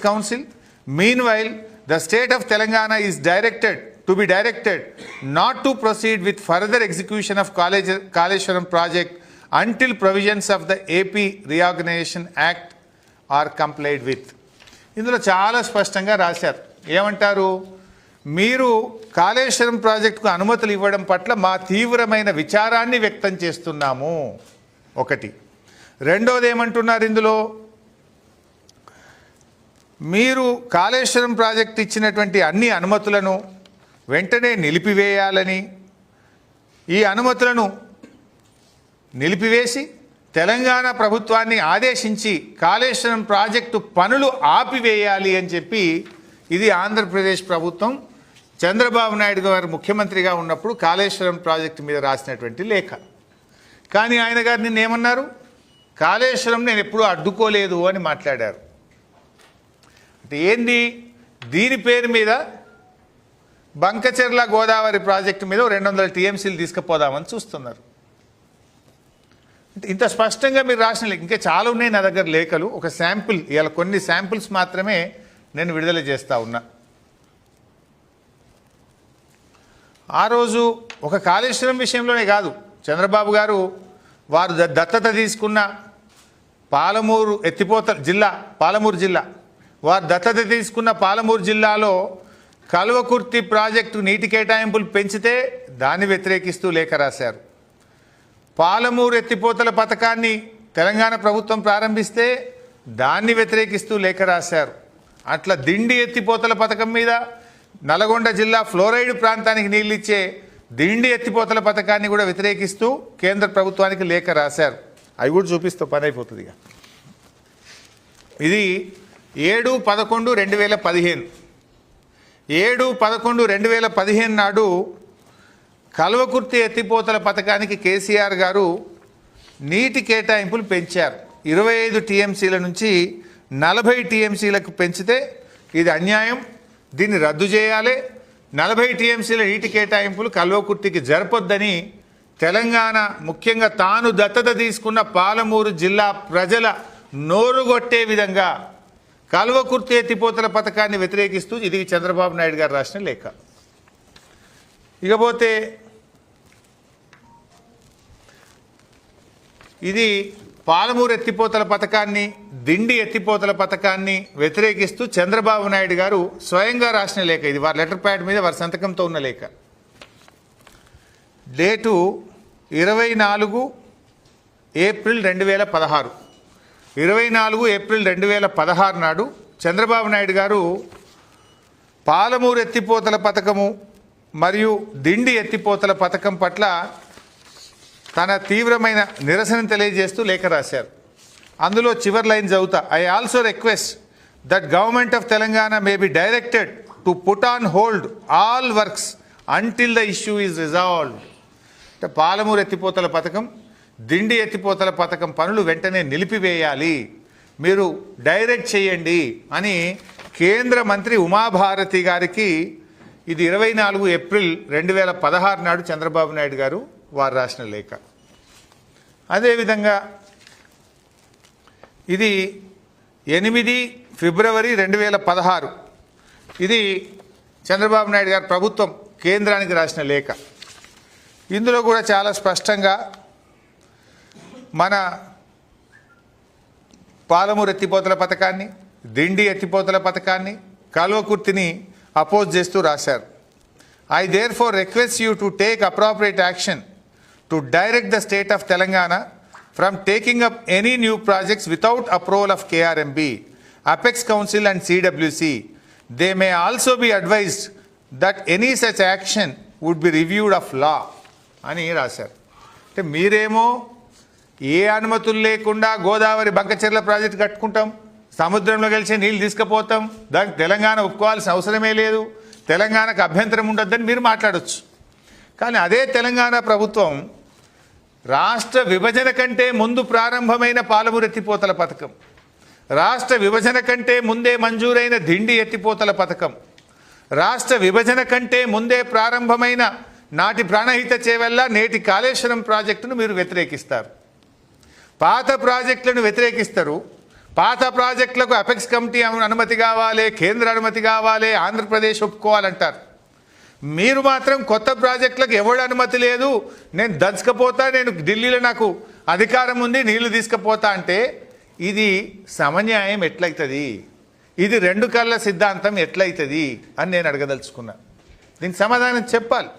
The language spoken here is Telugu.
Council. Meanwhile, the state of Telangana is directed to be directed not to proceed with further execution of College- Kaleshwaram project until provisions of the AP Reorganization Act are complied with. ఇందులో చాలా స్పష్టంగా రాశారు ఏమంటారు మీరు కాళేశ్వరం ప్రాజెక్టుకు అనుమతులు ఇవ్వడం పట్ల మా తీవ్రమైన విచారాన్ని వ్యక్తం చేస్తున్నాము ఒకటి రెండోది ఏమంటున్నారు ఇందులో మీరు కాళేశ్వరం ప్రాజెక్ట్ ఇచ్చినటువంటి అన్ని అనుమతులను వెంటనే నిలిపివేయాలని ఈ అనుమతులను నిలిపివేసి తెలంగాణ ప్రభుత్వాన్ని ఆదేశించి కాళేశ్వరం ప్రాజెక్టు పనులు ఆపివేయాలి అని చెప్పి ఇది ఆంధ్రప్రదేశ్ ప్రభుత్వం చంద్రబాబు నాయుడు గారు ముఖ్యమంత్రిగా ఉన్నప్పుడు కాళేశ్వరం ప్రాజెక్టు మీద రాసినటువంటి లేఖ. కానీ ఆయన గారు నిన్న ఏమన్నారు కాళేశ్వరం నేను ఎప్పుడూ అడ్డుకోలేదు అని మాట్లాడారు. ఏంది? దీని పేరు మీద బంకచెర్ల గోదావరి ప్రాజెక్టు మీద రెండు వందల టీఎంసీలు తీసుకుపోదామని చూస్తున్నారు. అంటే ఇంత స్పష్టంగా మీరు రాసిన ఇంకా చాలా ఉన్నాయి నా దగ్గర లేఖలు. ఒక శాంపుల్ ఇవాళ కొన్ని శాంపుల్స్ మాత్రమే నేను విడుదల చేస్తా ఉన్నా. ఆ రోజు ఒక కాళేశ్వరం విషయంలోనే కాదు. చంద్రబాబు గారు వారు ద- దత్తత తీసుకున్న పాలమూరు ఎత్తిపోత జిల్లా పాలమూరు జిల్లా. వారు దత్తత తీసుకున్న పాలమూరు జిల్లాలో కల్వకుర్తి ప్రాజెక్టు నీటి కేటాయింపులు పెంచితే దాన్ని వ్యతిరేకిస్తూ లేఖ రాశారు. పాలమూరు ఎత్తిపోతల పథకాన్ని తెలంగాణ ప్రభుత్వం ప్రారంభిస్తే దాన్ని వ్యతిరేకిస్తూ లేఖ రాశారు. అట్లా దిండి ఎత్తిపోతల పథకం మీద నల్గొండ జిల్లా ఫ్లోరైడ్ ప్రాంతానికి నీళ్ళిచ్చే దిండి ఎత్తిపోతల పథకాన్ని కూడా వ్యతిరేకిస్తూ కేంద్ర ప్రభుత్వానికి లేఖ రాశారు. అవి కూడా చూపిస్తూ పని అయిపోతుంది ఇది ఏడు పదకొండు రెండు వేల పదిహేను. ఏడు పదకొండు రెండు వేల పదిహేను నాడు కల్వకుర్తి ఎత్తిపోతల పథకానికి కేసీఆర్ గారు నీటి కేటాయింపులు పెంచారు. ఇరవై ఐదు టీఎంసీల నుంచి నలభై టీఎంసీలకు పెంచితే ఇది అన్యాయం. దీన్ని రద్దు చేయాలి. నలభై టీఎంసీల నీటి కేటాయింపులు కల్వకుర్తికి జరపొద్దని తెలంగాణ ముఖ్యంగా తాను దత్తత తీసుకున్న పాలమూరు జిల్లా ప్రజల నోరుగొట్టే విధంగా కల్వకుర్తి ఎత్తిపోతల పథకాన్ని వ్యతిరేకిస్తూ ఇది చంద్రబాబు నాయుడు గారు రాసిన లేఖ. ఇకపోతే ఇది పాలమూరు ఎత్తిపోతల పథకాన్ని దిండి ఎత్తిపోతల పథకాన్ని వ్యతిరేకిస్తూ చంద్రబాబు నాయుడు గారు స్వయంగా రాసిన లేఖ ఇది. వారి లెటర్ ప్యాడ్ మీద వారి సంతకంతో ఉన్న లేఖ. డేటు ఇరవై నాలుగు ఏప్రిల్ రెండు వేల పదహారు. ఇరవై నాలుగు ఏప్రిల్ రెండు వేల పదహారు నాడు చంద్రబాబు నాయుడు గారు పాలమూరు ఎత్తిపోతల పథకము మరియు దిండి ఎత్తిపోతల పథకం పట్ల తన తీవ్రమైన నిరసన తెలియజేస్తూ లేఖ రాశారు. అందులో చివరి లైన్ చదువుతా I also request that government of Telangana may be directed to put on hold all works until the issue is resolved అంటే పాలమూరు ఎత్తిపోతల పథకం దిండి ఎత్తిపోతల పథకం పనులు వెంటనే నిలిపివేయాలి. మీరు డైరెక్ట్ చేయండి అని కేంద్ర మంత్రి ఉమాభారతి గారికి ఇది ఇరవై నాలుగు ఏప్రిల్ రెండు వేల పదహారు నాడు చంద్రబాబు నాయుడు గారు వారు రాసిన లేఖ. అదేవిధంగా ఇది ఎనిమిది ఫిబ్రవరి రెండు వేల పదహారు. ఇది చంద్రబాబు నాయుడు గారు ప్రభుత్వం కేంద్రానికి రాసిన లేఖ. ఇందులో కూడా చాలా స్పష్టంగా మన పాలమూరు ఎత్తిపోతల పథకాన్ని దిండి ఎత్తిపోతల పథకాన్ని కల్వకుర్తిని అపోజ్ చేస్తూ రాశారు. I therefore request you to take appropriate action to direct the state of Telangana from taking up any new projects without approval of KRMB apex council and CWC they may also be advised that any such action would be reviewed of law అని రాశారు. అంటే మీరేమో ఏ అనుమతులు లేకుండా గోదావరి బంకచెర్ల ప్రాజెక్టు కట్టుకుంటాం? సముద్రంలో కలిసి నీళ్ళు తీసుకుపోతాం? దానికి తెలంగాణ ఒప్పుకోవాల్సిన అవసరమే లేదు. తెలంగాణకు అభ్యంతరం ఉండొద్దని మీరు మాట్లాడొచ్చు. కానీ అదే తెలంగాణ ప్రభుత్వం రాష్ట్ర విభజన కంటే ముందు ప్రారంభమైన పాలమూరు ఎత్తిపోతల పథకం రాష్ట్ర విభజన కంటే ముందే మంజూరైన దిండి ఎత్తిపోతల పథకం రాష్ట్ర విభజన కంటే ముందే ప్రారంభమైన నాటి ప్రాణహిత చేవల్ల నేటి కాళేశ్వరం ప్రాజెక్టును మీరు వ్యతిరేకిస్తారు. పాత ప్రాజెక్టులను వ్యతిరేకిస్తారు. పాత ప్రాజెక్టులకు అపెక్స్ కమిటీ అనుమతి కావాలి కేంద్ర అనుమతి కావాలి ఆంధ్రప్రదేశ్ ఒప్పుకోవాలంటారు. మీరు మాత్రం కొత్త ప్రాజెక్టులకు ఎవడు అనుమతి లేదు నేను దంచకపోతా నేను ఢిల్లీలో నాకు అధికారం ఉంది నీళ్ళు తీసుకుపోతా అంటే ఇది సమన్యాయం ఎట్లయితుంది? ఇది రెండు కళ్ళ సిద్ధాంతం ఎట్లయితుంది? అని నేను అడగదలుచుకున్నా. దీనికి సమాధానం చెప్పాలి.